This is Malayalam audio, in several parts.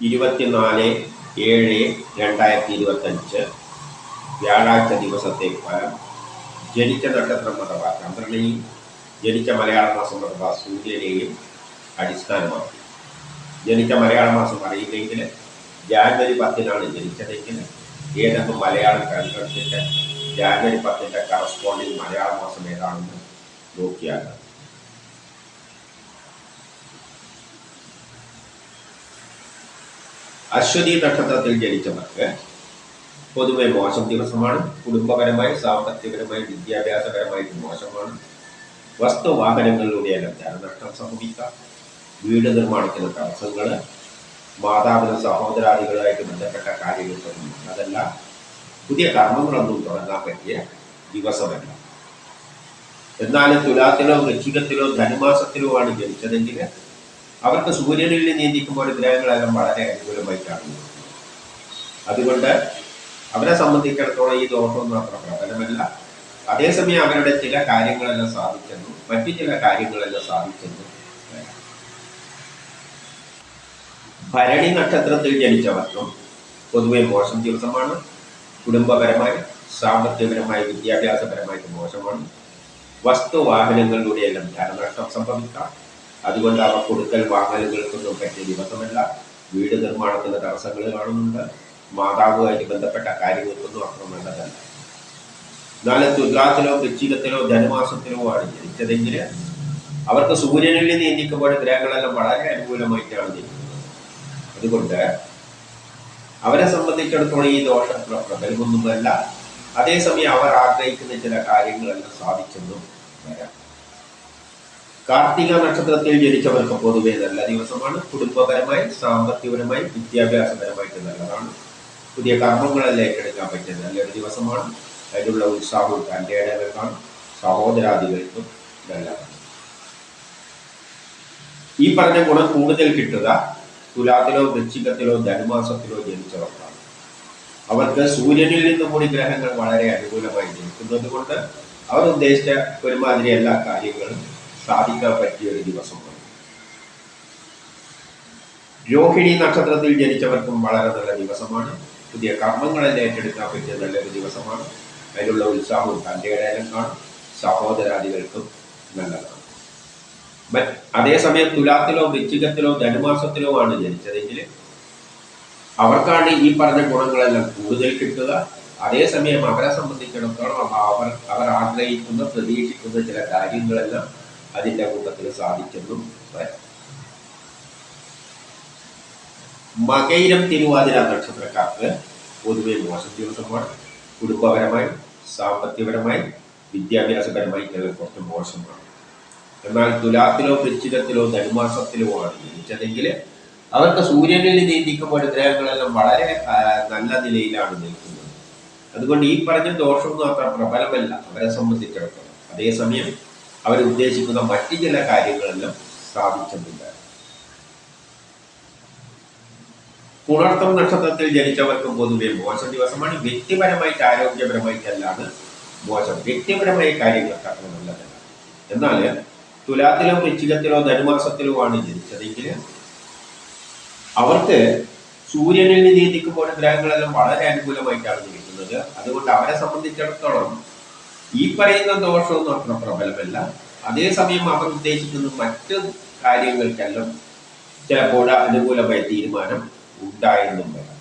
ഇരുപത്തിനാല് ഏഴ് രണ്ടായിരത്തി ഇരുപത്തഞ്ച് വ്യാഴാഴ്ച ദിവസത്തെ ഫലം ജനിച്ച നക്ഷത്രം അഥവാ ചന്ദ്രനെയും ജനിച്ച മലയാള മാസം അഥവാ സൂര്യനെയും അടിസ്ഥാനമാക്കി. ജനിച്ച മലയാള മാസം അറിയില്ലെങ്കിൽ ജാനുവരി പത്തിനാണ് ജനിച്ചതെങ്കിൽ ഏതെങ്കിലും മലയാളം കണ്ടെടുത്തിട്ട് ജാനുവരി പത്തിന്റെ കറസ്പോണ്ടിങ് മലയാള മാസം ഏതാണെന്ന് നോക്കിയാൽ അശ്വതി നക്ഷത്രത്തിൽ ജനിച്ചവർക്ക് പൊതുവെ മോശം ദിവസമാണ്. കുടുംബപരമായി സാമ്പത്തികപരമായി വിദ്യാഭ്യാസപരമായിട്ട് മോശമാണ്. വസ്തു വാഹനങ്ങളിലൂടെയെല്ലാം ധനനഷ്ടം സംഭവിക്കാം വീട് നിർമ്മാണത്തിന് തടസ്സങ്ങൾ മാതാപിത സഹോദരാദികളുമായിട്ട് ബന്ധപ്പെട്ട കാര്യങ്ങൾക്കൊന്നും അതല്ല. പുതിയ കർമ്മങ്ങളൊന്നും തുടങ്ങാൻ പറ്റിയ ദിവസമല്ല. എന്നാലും തുലാത്തിലോ വൃശ്ചികത്തിലോ ധനുമാസത്തിലോ ആണ് ജനിച്ചതെങ്കിൽ അവർക്ക് സൂര്യനിൽ ഗ്രഹങ്ങൾ ഗ്രഹങ്ങളെല്ലാം വളരെ അനുകൂലമായി കാണുന്നു. അതുകൊണ്ട് അവരെ സംബന്ധിച്ചിടത്തോളം ഈ ദോഷമൊന്നും അത്ര പ്രബലമല്ല. അതേസമയം അവരുടെ ചില കാര്യങ്ങളെല്ലാം സാധിച്ചെന്നും മറ്റു ചില കാര്യങ്ങളെല്ലാം സാധിച്ചെന്നും. വരാം. ഭരണി നക്ഷത്രത്തിൽ ജനിച്ചവർക്കും പൊതുവെ മോശം ദിവസമാണ്. കുടുംബപരമായി സാമ്പത്തികപരമായി വിദ്യാഭ്യാസപരമായിട്ട് മോശമാണ്. വസ്തു വാഹനങ്ങളിലൂടെയെല്ലാം ധനനഷ്ടം സംഭവിക്കാം. അതുകൊണ്ട് അവ കൊടുക്കൽ വാങ്ങലുകൾക്കൊന്നും പറ്റിയ ദിവസമല്ല. വീട് നിർമ്മാണത്തിന് തടസ്സങ്ങൾ കാണുന്നുണ്ട്. മാതാവുമായിട്ട് ബന്ധപ്പെട്ട കാര്യങ്ങൾക്കൊന്നും അത്ര നല്ലതല്ല. എന്നാലും തുലാത്തിലോ വൃശ്ചികത്തിലോ ധനുമാസത്തിലോ ആണ് ജനിച്ചതെങ്കിൽ അവർക്ക് സൂര്യനിൽ നിയന്ത്രിക്കുമ്പോൾ ഗ്രഹങ്ങളെല്ലാം വളരെ അനുകൂലമായിട്ടാണ് നിൽക്കുന്നത് അതുകൊണ്ട് അവരെ സംബന്ധിച്ചിടത്തോളം ഈ ദോഷം പ്ര- പ്രബലമൊന്നുമല്ല. അതേസമയം അവർ ആഗ്രഹിക്കുന്ന ചില കാര്യങ്ങളെല്ലാം സാധിച്ചെന്നും വരാം. കാർത്തിക നക്ഷത്രത്തിൽ ജനിച്ചവർക്ക് പൊതുവെ നല്ല ദിവസമാണ്. കുടുംബപരമായി സാമ്പത്തികപരമായി വിദ്യാഭ്യാസപരമായിട്ട് നല്ലതാണ്. പുതിയ കർമ്മങ്ങളെല്ലാം ഏറ്റെടുക്കാൻ പറ്റിയ നല്ലൊരു ദിവസമാണ്. അതിനുള്ള ഉത്സാഹവും തന്റെ ഇടവെക്കാണ് സഹോദരാദികൾക്കും നല്ലതാണ്. ഈ പറഞ്ഞ ഗുണം കൂടുതൽ കിട്ടുക തുലാത്തിലോ വൃശ്ചികത്തിലോ ധനുമാസത്തിലോ ജനിച്ചവർക്കാണ്. അവർക്ക് സൂര്യനിൽ നിന്നും കൂടി ഗ്രഹങ്ങൾ വളരെ അനുകൂലമായി ജനിക്കുന്നത് കൊണ്ട് അവർ ഉദ്ദേശിച്ച ഒരുമാതിരി എല്ലാ കാര്യങ്ങളും. സാധിക്കാൻ പറ്റിയ ഒരു ദിവസമാണ് രോഹിണി നക്ഷത്രത്തിൽ ജനിച്ചവർക്കും വളരെ നല്ല ദിവസമാണ്. പുതിയ കർമ്മങ്ങളെല്ലാം ഏറ്റെടുക്കാൻ പറ്റിയ നല്ലൊരു ദിവസമാണ്. അതിലുള്ള ഉത്സാഹവും തന്റെ ഇടയിലും കാണും. സഹോദരാദികൾക്കും നല്ലതാണ്. അതേ അതേസമയം തുലാത്തിലോ വൃശ്ചികത്തിലോ ധനുമാസത്തിലോ ആണ് ജനിച്ചതെങ്കിൽ അവർക്കാണ് ഈ പറഞ്ഞ ഗുണങ്ങളെല്ലാം കൂടുതൽ കിട്ടുക. അതേസമയം അവരെ സംബന്ധിച്ചിടത്തോളം അവർ അവർ ആഗ്രഹിക്കുന്ന പ്രതീക്ഷിക്കുന്ന ചില കാര്യങ്ങളെല്ലാം അതിന്റെ കൂട്ടത്തിൽ സാധിച്ചെന്നും പറയാം മകൈരം തിരുവാതിര നക്ഷത്രക്കാർക്ക് പൊതുവെ മോശം ദിവസമാണ്. കുടുംബപരമായി സാമ്പത്തികപരമായി വിദ്യാഭ്യാസപരമായി കുറച്ച് മോശമാണ്. എന്നാൽ തുലാത്തിലോ വൃശ്ചികത്തിലോ ധനുമാസത്തിലോ ആണ് ജനിച്ചതെങ്കിൽ അവർക്ക് സൂര്യനിൽ നീന്തിക്കുമ്പോൾ ഗ്രഹങ്ങളെല്ലാം വളരെ നല്ല നിലയിലാണ് നിൽക്കുന്നത്. അതുകൊണ്ട് ഈ പറഞ്ഞ ദോഷമൊന്നും അത്ര പ്രബലമല്ല. അവരെ സംബന്ധിച്ചിടത്തോളം. അതേസമയം അവർ ഉദ്ദേശിക്കുന്ന മറ്റു ചില കാര്യങ്ങളെല്ലാം സാധിച്ചിട്ടുണ്ട് പുണർത്തം നക്ഷത്രത്തിൽ ജനിച്ചവർക്ക് പൊതുവെ മോശം ദിവസമാണ്. വ്യക്തിപരമായിട്ട് ആരോഗ്യപരമായിട്ടല്ലാണ് മോശം വ്യക്തിപരമായ കാര്യങ്ങൾക്ക് അത്ര നല്ലതല്ല എന്നാൽ തുലാത്തിലോ വൃശ്ചികത്തിലോ ധനുമാസത്തിലോ ആണ് ജനിച്ചതെങ്കിൽ അവർക്ക് സൂര്യനിൽ നീന്തിക്കുമ്പോൾ ഗ്രഹങ്ങളെല്ലാം വളരെ അനുകൂലമായിട്ടാണ് ജീവിക്കുന്നത് അതുകൊണ്ട് അവരെ സംബന്ധിച്ചിടത്തോളം ഈ പറയുന്ന ദോഷമൊന്നും അത്ര പ്രബലമല്ല. അതേസമയം അവർ ഉദ്ദേശിക്കുന്ന മറ്റ് കാര്യങ്ങൾക്കെല്ലാം ചിലപ്പോൾ അനുകൂലമായ തീരുമാനം ഉണ്ടായെന്നും വരാം.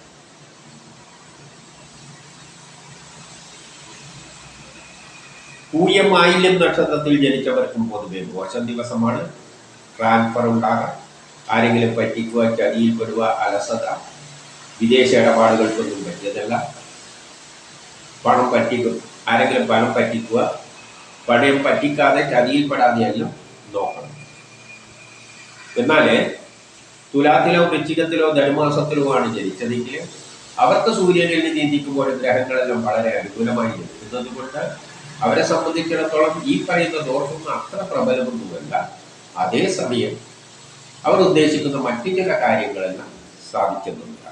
നക്ഷത്രത്തിൽ ജനിച്ചവർക്കും പൊതുവെ മോശം ദിവസമാണ്. ട്രാൻസ്ഫർ ഉണ്ടാകാം. ആരെങ്കിലും പറ്റിക്കുക ചതിയിൽപ്പെടുക അലസത വിദേശ ഇടപാടുകൾക്കൊന്നും പറ്റിയതല്ല. പണം പറ്റിക്കും. ആരെങ്കിലും പണം പറ്റിക്കുക പണയം പറ്റിക്കാതെ ചതിയിൽപ്പെടാതെയെല്ലാം നോക്കണം. എന്നാൽ തുലാത്തിലോ വൃശ്ചികത്തിലോ ധനുമാസത്തിലോ ആണ് ജനിച്ചതെങ്കിൽ അവർക്ക് സൂര്യനിൽ നീന്തിക്കുമ്പോൾ ഗ്രഹങ്ങളെല്ലാം വളരെ അനുകൂലമായി നിൽക്കുന്നത് കൊണ്ട് അവരെ സംബന്ധിച്ചിടത്തോളം ഈ പറയുന്ന ദോഷമൊന്നും അത്ര പ്രബലമൊന്നുമല്ല. അതേസമയം അവർ ഉദ്ദേശിക്കുന്ന മറ്റു ചില കാര്യങ്ങളെല്ലാം സാധിക്കുന്നുണ്ട്.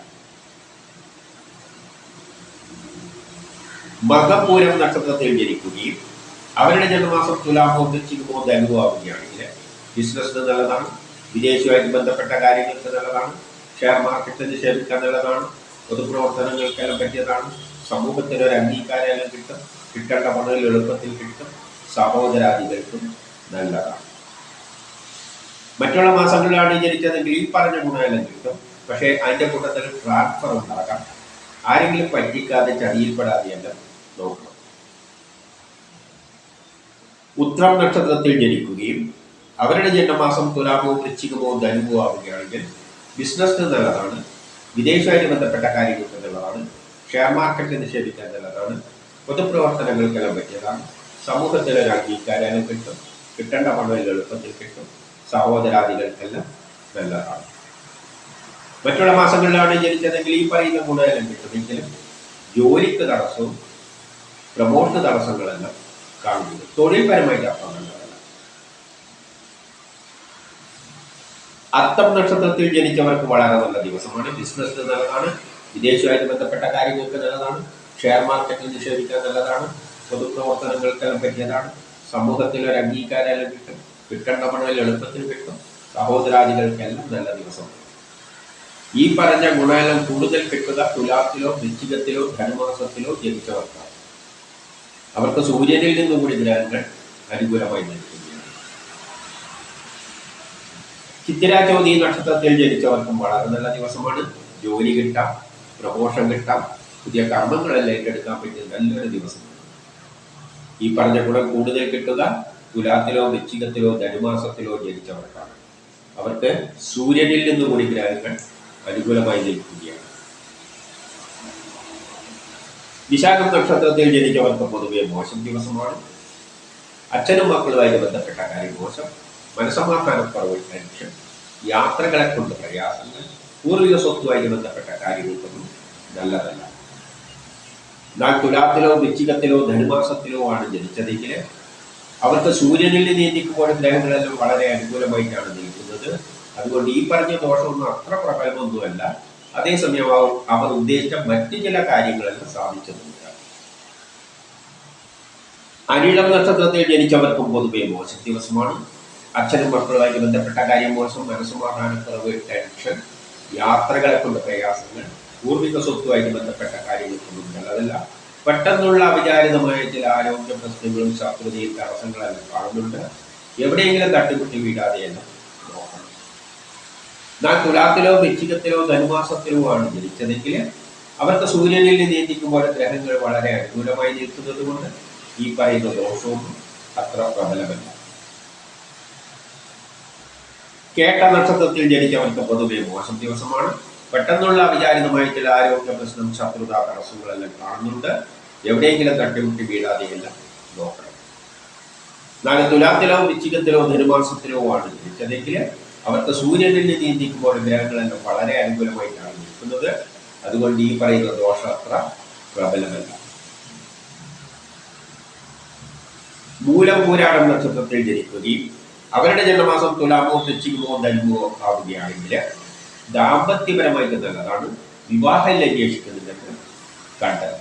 മകപൂരം നക്ഷത്രത്തിൽ ജനിക്കുകയും അവരുടെ ജന്മമാസം തുലാമോ വൃശ്ചികമോ ധനുവോ ആവുകയാണെങ്കിൽ ബിസിനസ്സിന് നല്ലതാണ് വിദേശവുമായിട്ട് ബന്ധപ്പെട്ട കാര്യങ്ങൾക്ക് നല്ലതാണ് ഷെയർ മാർക്കറ്റിൽ നിക്ഷേപിക്കാൻ നല്ലതാണ് പൊതുപ്രവർത്തനങ്ങൾക്കെല്ലാം പറ്റിയതാണ് സമൂഹത്തിന് ഒരു അംഗീകാരമെല്ലാം കിട്ടും കിട്ടേണ്ട പണം എളുപ്പത്തിൽ കിട്ടും സഹോദരാദികൾക്കും നല്ലതാണ്. മറ്റുള്ള മാസങ്ങളിലാണ് ജനിച്ചതെങ്കിൽ ഈ പറഞ്ഞ ഗുണമെല്ലാം കിട്ടും. പക്ഷേ അതിന്റെ കൂട്ടത്തിൽ ട്രാൻസ്ഫർ ഉണ്ടാകാം. ആരെങ്കിലും പറ്റിക്കാതെ ചതിയിൽപ്പെടാതെയെല്ലാം നോക്കണം. ഉത്രം നക്ഷത്രത്തിൽ ജനിക്കുകയും അവരുടെ ജന്മമാസം തുലാമോ വൃശ്ചികമോ ധനുവോ ആവുകയാണെങ്കിൽ ബിസിനസ് നല്ലതാണ്. വിദേശമായിട്ട് ബന്ധപ്പെട്ട കാര്യങ്ങൾക്ക് നല്ലതാണ്. ഷെയർ മാർക്കറ്റ് നിക്ഷേപിക്കാൻ നല്ലതാണ്. പൊതുപ്രവർത്തനങ്ങൾക്കെല്ലാം പറ്റിയതാണ്. സമൂഹത്തിലെ രാജ്യക്കാരും കിട്ടും. കിട്ടേണ്ട പണം എളുപ്പത്തിൽ കിട്ടും. സഹോദരാദികൾക്കെല്ലാം നല്ലതാണ്. മറ്റുള്ള മാസങ്ങളിലാണ് ജനിച്ചതെങ്കിൽ ഈ പറയുന്ന ഗുണമെല്ലാം കിട്ടുമെങ്കിലും ജോലിക്ക് തടസ്സവും പ്രമോഷന് തടസ്സങ്ങളെല്ലാം കാണുന്നത്. തൊഴിൽപരമായിട്ട് അർത്ഥം നല്ലതല്ല അത്തം നക്ഷത്രത്തിൽ ജനിച്ചവർക്ക് വളരെ നല്ല ദിവസമാണ്. ബിസിനസ്സിന് നല്ലതാണ്. വിദേശവുമായിട്ട് ബന്ധപ്പെട്ട കാര്യങ്ങൾക്ക് നല്ലതാണ്. ഷെയർ മാർക്കറ്റിൽ നിക്ഷേപിക്കാൻ നല്ലതാണ്. പൊതുപ്രവർത്തനങ്ങൾക്കെല്ലാം പറ്റിയതാണ്. സമൂഹത്തിൽ ഒരു അംഗീകാരം കിട്ടും. കിട്ടേണ്ട പണം എളുപ്പത്തിൽ കിട്ടും. സഹോദരാദികൾക്കെല്ലാം നല്ല ദിവസമാണ് ഈ പറഞ്ഞ ഗുണമെല്ലാം കൂടുതൽ കിട്ടുക തുലാത്തിലോ വൃശ്ചികത്തിലോ ധനുമാസത്തിലോ ജനിച്ചവർക്കാണ്. അവർക്ക് സൂര്യനിൽ നിന്നും കൂടി ഗ്രഹങ്ങൾ അനുകൂലമായി നിൽക്കുകയാണ്. ചിത്തിര ചോതി നക്ഷത്രത്തിൽ ജനിച്ചവർക്കും വളരെ നല്ല ദിവസമാണ്. ജോലി കിട്ടാം പ്രഘോഷം കിട്ടാം പുതിയ കർമ്മങ്ങളെല്ലാം ഏറ്റെടുക്കാൻ പറ്റിയ നല്ലൊരു ദിവസമാണ്. ഈ പറഞ്ഞ ഗുണം കൂടുതൽ കിട്ടുക തുലാത്തിലോ വൃശ്ചികത്തിലോ ധനുമാസത്തിലോ ജനിച്ചവർക്കാണ്. അവർക്ക് സൂര്യനിൽ നിന്നുകൂടി ഗ്രഹങ്ങൾ അനുകൂലമായി നിൽക്കുകയാണ്. വിശാഖം നക്ഷത്രത്തിൽ ജനിച്ചവർക്ക് പൊതുവെ മോശം ദിവസമാണ്. അച്ഛനും മക്കളുമായി ബന്ധപ്പെട്ട കാര്യം മോശം. മനസമാധാനക്കുറവ് ടെൻഷൻ യാത്രകളെ കൊണ്ട് പ്രയാസങ്ങൾ. പൂർവിക സ്വത്തുമായി ബന്ധപ്പെട്ട കാര്യങ്ങൾക്കൊന്നും നല്ലതല്ല. എന്നാൽ തുലാത്തിലോ വൃശ്ചികത്തിലോ ധനുമാസത്തിലോ ആണ് ജനിച്ചതെങ്കിൽ അവർക്ക് സൂര്യനിൽ നീന്തിക്കുമ്പോൾ ഗ്രഹങ്ങളെല്ലാം വളരെ അനുകൂലമായിട്ടാണ് നിൽക്കുന്നത്. അതുകൊണ്ട് ഈ പറഞ്ഞ ദോഷമൊന്നും അത്ര പ്രബലമൊന്നുമല്ല. അതേസമയം അവർ ഉദ്ദേശിച്ച മറ്റു ചില കാര്യങ്ങളെല്ലാം സാധിച്ചതുമില്ല അനിഴം നക്ഷത്രത്തിൽ ജനിച്ചവർക്കും പൊതുവെ മോശം ദിവസമാണ്. അച്ഛനും മക്കളുമായി ബന്ധപ്പെട്ട കാര്യം മോശം. മനസ്സുമാറാനക്കുറവ് ടെൻഷൻ യാത്രകളെ കൊണ്ട് പ്രയാസങ്ങൾ പൂർവിക സ്വത്തുമായിട്ട് ബന്ധപ്പെട്ട കാര്യങ്ങൾക്കൊന്നും നല്ലതല്ല പെട്ടെന്നുള്ള അവിചാരിതമായ ചില ആരോഗ്യ പ്രശ്നങ്ങളും ശത്രുതയും തടസ്സങ്ങളെല്ലാം കാണുന്നുണ്ട്. എവിടെയെങ്കിലും തട്ടിമുട്ടി വീഴാതെയെല്ലാം നോക്കണം എന്നാൽ തുലാത്തിലോ വൃശ്ചികത്തിലോ ധനുമാസത്തിലോ ആണ് ജനിച്ചതെങ്കിൽ അവർക്ക് സൂര്യനിൽ നിയന്ത്രിക്കുമ്പോൾ ഗ്രഹങ്ങൾ വളരെ അനുകൂലമായി നിൽക്കുന്നത് കൊണ്ട് ഈ പറയുന്ന ദോഷവും അത്ര പ്രബലമല്ല. കേട്ട നക്ഷത്രത്തിൽ ജനിച്ചവർക്ക് പൊതുവെ മോശം ദിവസമാണ്. പെട്ടെന്നുള്ള വിചാരിതമായി ചില ആരോഗ്യ പ്രശ്നം ശത്രുത തടസ്സങ്ങളെല്ലാം കാണുന്നുണ്ട്. എവിടെയെങ്കിലും തട്ടിമുട്ടി വീഴാതെയെല്ലാം നോക്കണം. നാളെ തുലാത്തിലോ വൃശ്ചികത്തിലോ ധനുമാസത്തിലോ ആണ് ജനിച്ചതെങ്കിൽ അവർക്ക് സൂര്യനിൽ നീന്തിക്കുമ്പോൾ ഗ്രഹങ്ങളെല്ലാം വളരെ അനുകൂലമായിട്ടാണ് നിൽക്കുന്നത്. അതുകൊണ്ട് ഈ പറയുന്ന ദോഷം അത്ര പ്രബലമല്ല. മൂലം പൂരാടം നക്ഷത്രത്തിൽ ജനിക്കുകയും അവരുടെ ജന്മമാസം തുലാമോ വൃശ്ചികമോ ധനുമോ ആവുകയാണെങ്കിൽ ദാമ്പത്യപരമായിട്ട് നല്ലതാണ് വിവാഹം അന്വേഷിക്കുന്നുണ്ടെന്ന് കണ്ടത്.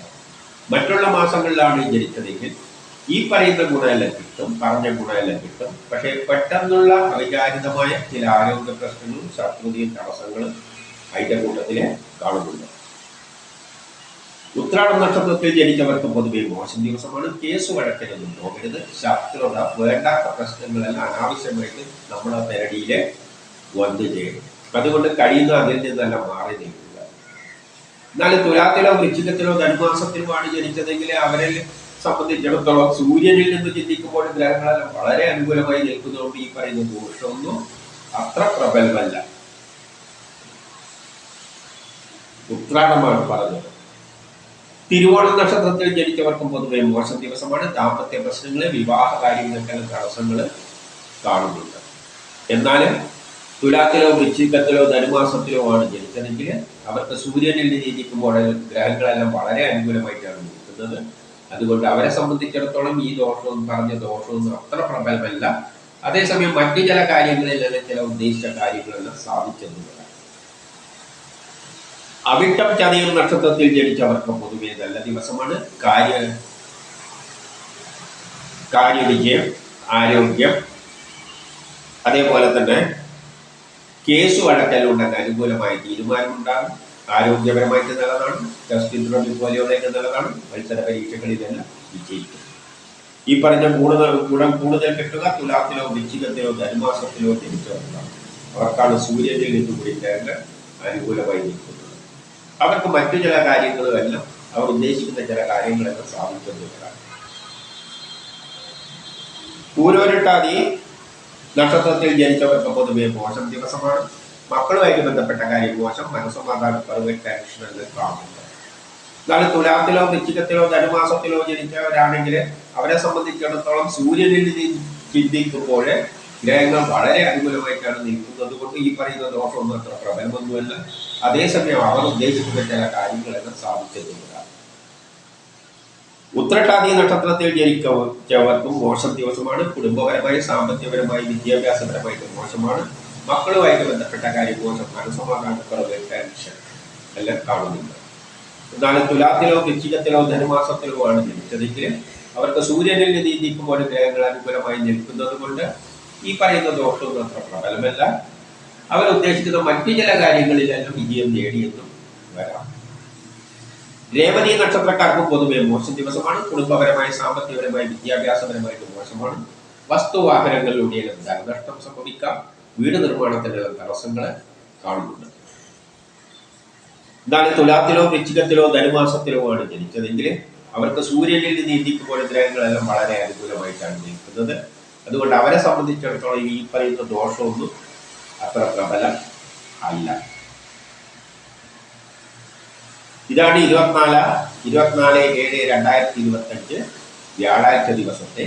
മറ്റുള്ള മാസങ്ങളിലാണ് ജനിച്ചതെങ്കിൽ ഈ പറയുന്ന ഗുണമെല്ലാം കിട്ടും പറഞ്ഞ ഗുണമെല്ലാം കിട്ടും. പക്ഷേ പെട്ടെന്നുള്ള അവിചാരിതമായ ചില ആരോഗ്യ പ്രശ്നങ്ങളും ശത്രുതയും തടസ്സങ്ങളും അതിന്റെ കൂട്ടത്തിൽ കാണുന്നുണ്ട്. ഉത്രാടം നക്ഷത്രത്തിൽ ജനിച്ചവർക്ക് പൊതുവെ മോശം ദിവസമാണ്. കേസ് വഴക്കിനൊന്നും പോകരുത് ശത്രുത വേണ്ടാത്ത പ്രശ്നങ്ങളെല്ലാം അനാവശ്യമായിട്ട് നമ്മുടെ തെരടിയിലെ വന്നു ചെയ്യണം അതുകൊണ്ട് കഴിയുന്ന അതിൽ നിന്നെല്ലാം മാറി നിൽക്കുക. എന്നാൽ തുലാത്തിലോ വൃശ്ചികത്തിലോ ധനുമാസത്തിലുമാണ് ജനിച്ചതെങ്കിൽ അവരെ സംബന്ധിച്ചിടത്തോളം സൂര്യനിൽ നിന്ന് ചിന്തിക്കുമ്പോൾ ഗ്രഹങ്ങളെല്ലാം വളരെ അനുകൂലമായി നിൽക്കുന്നതുകൊണ്ട് ഈ പറയുന്ന ദോഷമൊന്നും അത്ര പ്രബലമല്ല. ഉത്രാടമാണ് പറഞ്ഞത്. തിരുവോണ നക്ഷത്രത്തിൽ ജനിച്ചവർക്കും പൊതുവെ മോശം ദിവസമാണ്. ദാമ്പത്യ പ്രശ്നങ്ങൾ വിവാഹ കാര്യങ്ങൾക്കെല്ലാം തടസ്സങ്ങൾ കാണുന്നുണ്ട്. എന്നാൽ തുലാത്തിലോ വൃശ്ചികത്തിലോ ധനുമാസത്തിലോ ആണ് ജനിച്ചതെങ്കിൽ അവർക്ക് സൂര്യനിൽ ജനിക്കുമ്പോൾ ഗ്രഹങ്ങളെല്ലാം വളരെ അനുകൂലമായിട്ടാണ് നിൽക്കുന്നത്. അതുകൊണ്ട് അവരെ സംബന്ധിച്ചിടത്തോളം ഈ ദോഷവും പറഞ്ഞ ദോഷവും അത്ര പ്രബലമല്ല. അതേസമയം മറ്റു ചില കാര്യങ്ങളിലെല്ലാം ചില ഉദ്ദേശിച്ച കാര്യങ്ങളെല്ലാം സാധിച്ചെന്നുള്ളതാണ് അവിട്ടം ചതയം നക്ഷത്രത്തിൽ ജനിച്ചവർക്ക് പൊതുവെ നല്ല ദിവസമാണ്. കാര്യ കാര്യവിജയം ആരോഗ്യം അതേപോലെ തന്നെ കേസ് വഴക്കലുണ്ടെങ്കിൽ അനുകൂലമായ തീരുമാനമുണ്ടാകും. ആരോഗ്യപരമായിട്ട് നല്ലതാണ്. ടെസ്റ്റ് ഇൻട്രോബി പോലെയുള്ളതൊക്കെ നല്ലതാണ്. മത്സര പരീക്ഷകളിലെല്ലാം വിജയിക്കും. ഈ പറഞ്ഞ കൂടുതൽ ഗുണം കൂടുതൽ കിട്ടുക തുലാത്തിലോ വൃശ്ചികത്തിലോ ധനുമാസത്തിലോ ജനിച്ചവർക്കാണ് അവർക്കാണ് സൂര്യനിൽ നിന്ന് കൂടി ഗ്രഹങ്ങൾ അനുകൂലമായി നിൽക്കുന്നത്. അവർക്ക് മറ്റു ചില കാര്യങ്ങളുമെല്ലാം അവർ ഉദ്ദേശിക്കുന്ന ചില കാര്യങ്ങളെല്ലാം സാധിക്കുന്നില്ല പൂരോരട്ടാതി നക്ഷത്രത്തിൽ ജനിച്ചവർക്ക് പൊതുവെ മോശം ദിവസമാണ്. മക്കളുമായിട്ട് ബന്ധപ്പെട്ട കാര്യം മോശം. മനസ്സമാധാന കുറവ് ടെൻഷൻ എന്ന് കാണുന്നുണ്ട് എന്നാൽ തുലാത്തിലോ വൃശ്ചികത്തിലോ ധനുമാസത്തിലോ ജനിച്ചവരാണെങ്കിൽ അവരെ സംബന്ധിച്ചിടത്തോളം സൂര്യനിൽ ചിന്തിക്കുമ്പോൾ ഗ്രഹങ്ങൾ വളരെ അനുകൂലമായിട്ടാണ് നിൽക്കുന്നത്. കൊണ്ട് ഈ പറയുന്ന ദോഷമൊന്നും അത്ര പ്രബലമൊന്നുമല്ല. അതേസമയം അവർ ഉദ്ദേശിക്കുന്ന ചില കാര്യങ്ങളെല്ലാം സാധിച്ചെന്നുള്ളതാണ് ഉത്രട്ടാതി നക്ഷത്രത്തിൽ ജനിക്കവർക്കും മോശം ദിവസമാണ്. കുടുംബപരമായി സാമ്പത്തികപരമായി വിദ്യാഭ്യാസപരമായിട്ട് മോശമാണ്. മക്കളുമായിട്ട് ബന്ധപ്പെട്ട കാര്യം പോലും മനസ്സമാധാനക്കുറവ് ടെൻഷൻ എല്ലാം കാണുന്നുണ്ട്. എന്നാൽ തുലാത്തിലോ വൃശ്ചികത്തിലോ ധനുമാസത്തിലോ ആണ് ജനിച്ചതെങ്കിൽ അവർക്ക് സൂര്യനിൽ നീതിക്കുമ്പോൾ ഗ്രഹങ്ങൾ അനുകൂലമായി നിൽക്കുന്നത് കൊണ്ട് ഈ പറയുന്ന ദോഷമൊന്നും അത്ര പ്രബലമല്ല. അവർ ഉദ്ദേശിക്കുന്ന മറ്റു ചില കാര്യങ്ങളിലെല്ലാം വിജയം നേടിയെന്നും വരാം. രേവതി നക്ഷത്രക്കാർക്ക് പൊതുവെ മോശം ദിവസമാണ്. കുടുംബപരമായി സാമ്പത്തികപരമായി വിദ്യാഭ്യാസപരമായിട്ട് മോശമാണ്. വസ്തുവാഹനങ്ങളിലൂടെ ധനനഷ്ടം സംഭവിക്കാം. വീട് നിർമ്മാണത്തിന്റെ തടസ്സങ്ങൾ കാണുന്നുണ്ട്. എന്നാൽ തുലാത്തിലോ വൃശ്ചികത്തിലോ ധനുമാസത്തിലോ ആണ് ജനിച്ചതെങ്കിൽ അവർക്ക് സൂര്യനിൽ നിന്ന് ഇന്ത്യക്കുമ്പോൾ ഗ്രഹങ്ങളെല്ലാം വളരെ അനുകൂലമായിട്ടാണ് നിൽക്കുന്നത് അതുകൊണ്ട് അവരെ സംബന്ധിച്ചിടത്തോളം ഈ പറയുന്ന ദോഷമൊന്നും അത്ര പ്രബലം അല്ല. ഇതാണ് ഇരുപത്തിനാല് ഇരുപത്തിനാല് ഏഴ് രണ്ടായിരത്തി ഇരുപത്തഞ്ച് വ്യാഴാഴ്ച ദിവസത്തെ